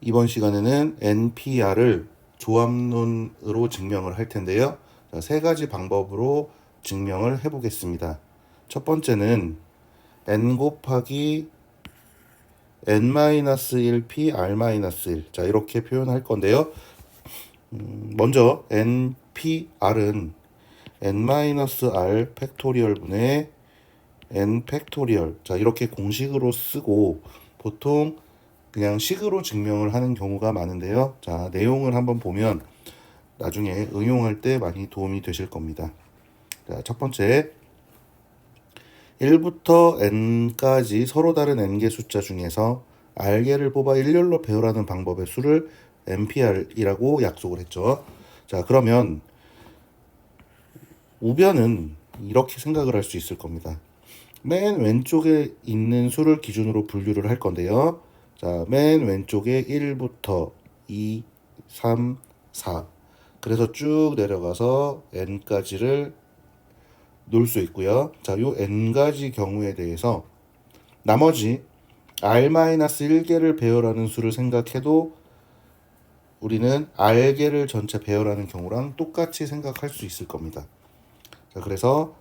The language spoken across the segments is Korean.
이번 시간에는 NPR을 조합론으로 증명을 할 텐데요. 자, 세 가지 방법으로 증명을 해 보겠습니다. 첫 번째는 n 곱하기 n-1p r-1 자 이렇게 표현할 건데요. 음, 먼저 npr은 n-r 팩토리얼 분의 n 팩토리얼 자 이렇게 공식으로 쓰고 보통 그냥 식으로 증명을 하는 경우가 많은데요. 자 내용을 한번 보면 나중에 응용할 때 많이 도움이 되실 겁니다. 자, 첫 번째 1부터 n까지 서로 다른 n개 숫자 중에서 r개를 뽑아 일렬로 배열하는 방법의 수를 npr이라고 약속을 했죠. 자, 그러면 우변은 이렇게 생각을 할 수 있을 겁니다. 맨 왼쪽에 있는 수를 기준으로 분류를 할 건데요. 자, 맨 왼쪽에 1부터 2, 3, 4. 그래서 쭉 내려가서 n까지를 놓을 수 있고요. 자, 요 n가지 경우에 대해서 나머지 r-1개를 배열하는 수를 생각해도 우리는 r개를 전체 배열하는 경우랑 똑같이 생각할 수 있을 겁니다. 자, 그래서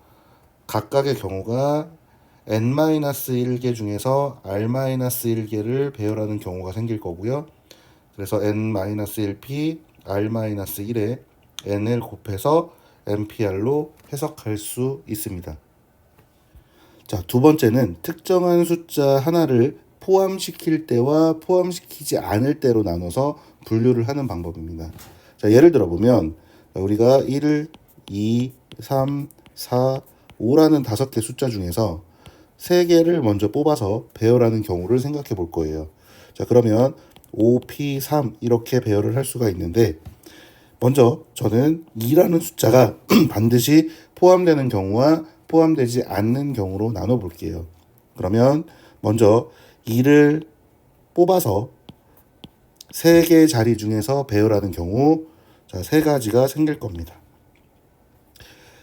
각각의 경우가 n-1개 중에서 r-1개를 배열하는 경우가 생길 거고요. 그래서 n-1p, r-1에 n을 곱해서 npr로 해석할 수 있습니다. 자, 두 번째는 특정한 숫자 하나를 포함시킬 때와 포함시키지 않을 때로 나눠서 분류를 하는 방법입니다. 자, 예를 들어 보면 우리가 1, 2, 3, 4, 5라는 다섯 개 숫자 중에서 세 개를 먼저 뽑아서 배열하는 경우를 생각해 볼 거예요. 자, 그러면 5, P, 3 이렇게 배열을 할 수가 있는데 먼저 저는 2라는 숫자가 반드시 포함되는 경우와 포함되지 않는 경우로 나눠 볼게요. 그러면 먼저 2를 뽑아서 세 개의 자리 중에서 배열하는 경우 자, 세 가지가 생길 겁니다.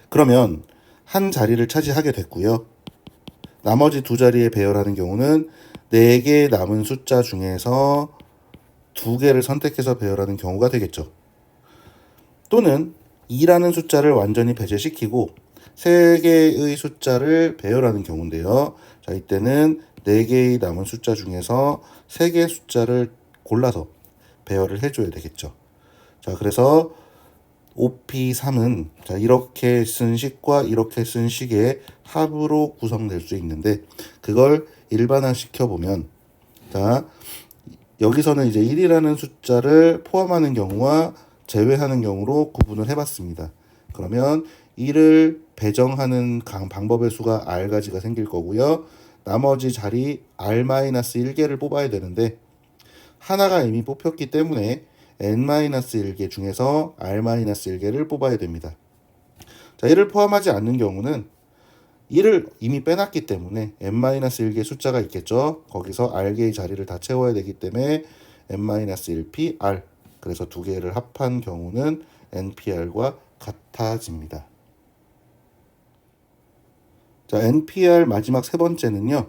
그러면 한 자리를 차지하게 됐고요. 나머지 두 자리에 배열하는 경우는 네 개 남은 숫자 중에서 두 개를 선택해서 배열하는 경우가 되겠죠. 또는 2라는 숫자를 완전히 배제시키고 3개의 숫자를 배열하는 경우인데요. 자, 이때는 4개의 남은 숫자 중에서 3개의 숫자를 골라서 배열을 해줘야 되겠죠. 자, 그래서 OP3은 자, 이렇게 쓴 식과 이렇게 쓴 식의 합으로 구성될 수 있는데 그걸 일반화 시켜보면 자, 여기서는 이제 1이라는 숫자를 포함하는 경우와 제외하는 경우로 구분을 해봤습니다. 그러면 1을 배정하는 방법의 수가 r가지가 생길 거고요. 나머지 자리 r-1개를 뽑아야 되는데 하나가 이미 뽑혔기 때문에 n-1개 중에서 r-1개를 뽑아야 됩니다. 자, 1을 포함하지 않는 경우는 1을 이미 빼놨기 때문에 n-1개 숫자가 있겠죠. 거기서 r개의 자리를 다 채워야 되기 때문에 n-1p r 그래서 두 개를 합한 경우는 npr과 같아집니다. 자, npr 마지막 세 번째는요.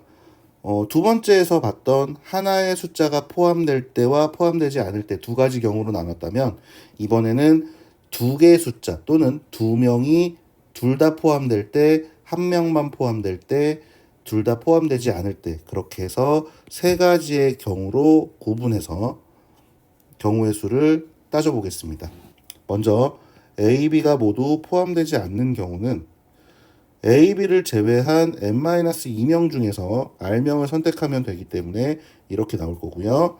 어, 두 번째에서 봤던 하나의 숫자가 포함될 때와 포함되지 않을 때 두 가지 경우로 나눴다면 이번에는 두 개의 숫자 또는 두 명이 둘 다 포함될 때 한 명만 포함될 때 둘 다 포함되지 않을 때 그렇게 해서 세 가지의 경우로 구분해서 경우의 수를 따져보겠습니다. 먼저 A, B가 모두 포함되지 않는 경우는 A, B를 제외한 n-2명 중에서 R명을 선택하면 되기 때문에 이렇게 나올 거고요.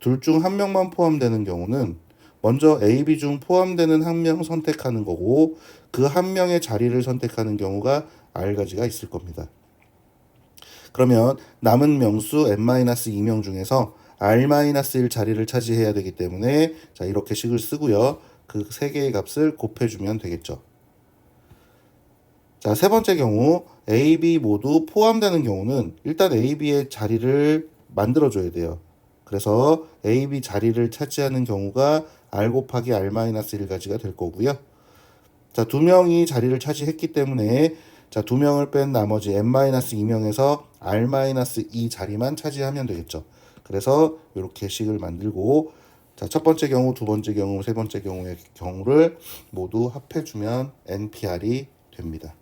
둘 중 한 명만 포함되는 경우는 먼저 A, B 중 포함되는 한 명 선택하는 거고 그 한 명의 자리를 선택하는 경우가 R가지가 있을 겁니다. 그러면 남은 명수 n-2명 중에서 r-1 자리를 차지해야 되기 때문에 자 이렇게 식을 쓰고요. 그 세 개의 값을 곱해주면 되겠죠. 자, 세 번째 경우 A, B 모두 포함되는 경우는 일단 A, B의 자리를 만들어줘야 돼요. 그래서 A, B 자리를 차지하는 경우가 R 곱하기 R-1가지가 될 거고요. 자, 두 명이 자리를 차지했기 때문에 자, 두 명을 뺀 나머지 n-2명에서 R-2 자리만 차지하면 되겠죠. 그래서 이렇게 식을 만들고 자, 첫 번째 경우, 두 번째 경우, 세 번째 경우의 경우를 모두 합해 주면 NPR이 됩니다.